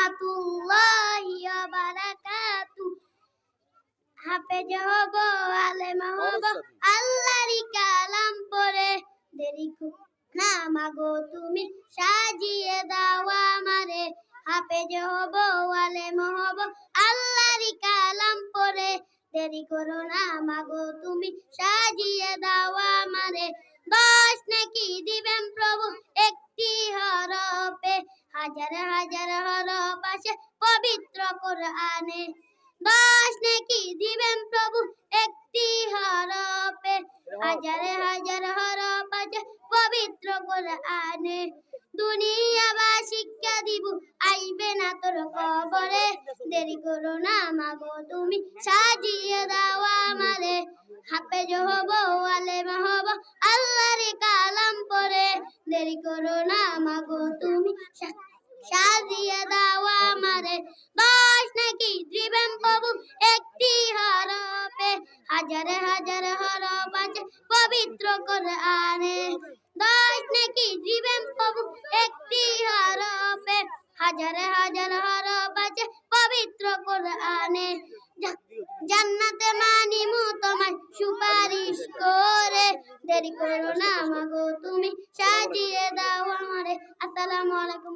রহমাতুল্লাহি ওয়া বারাকাতু। হাফেজ হব আলেম হব আল্লাহরই কালাম পড়ে দেরি না মাগো তুমি সাজিয়ে দাও আমারে। হাফেজ হব আলেম হব আল্লাহরই কালাম পড়ে দেরি করো না মাগো তুমি সাজিয়ে দাও আমারে। দশ নাকি দিবেন প্রভু একটি হরপে হাজার হাজার আছে পবিত্র কোরআনে। দশ নাকি দিবেন প্রভু একটি হরপে হাজার হাজার হরপ আছে পবিত্র কোরআনে। দুনিয়া বা শিক্ষা দিব, আইবে না তোর কবরে। দেরি করো না মাগো, তুমি সাজিয়ে দাও আমারে। হাফেজ হব আলেম হব, আল্লাহর কালাম পড়ে দেরি করো না মাগো, তুমি সাজিয়ে দাও পবিত্র কোরআনে দশ নাকি দিবেন প্রভু, একটি হরপে হাজার হাজার হরপ আছে পবিত্র কোরআনে। জান্নাতে মানিমু তোমার সুপারিশ করে। দেরি করো না মাগো, তুমি সাজিয়ে দাও আমারে। আসসালামু আলাইকুম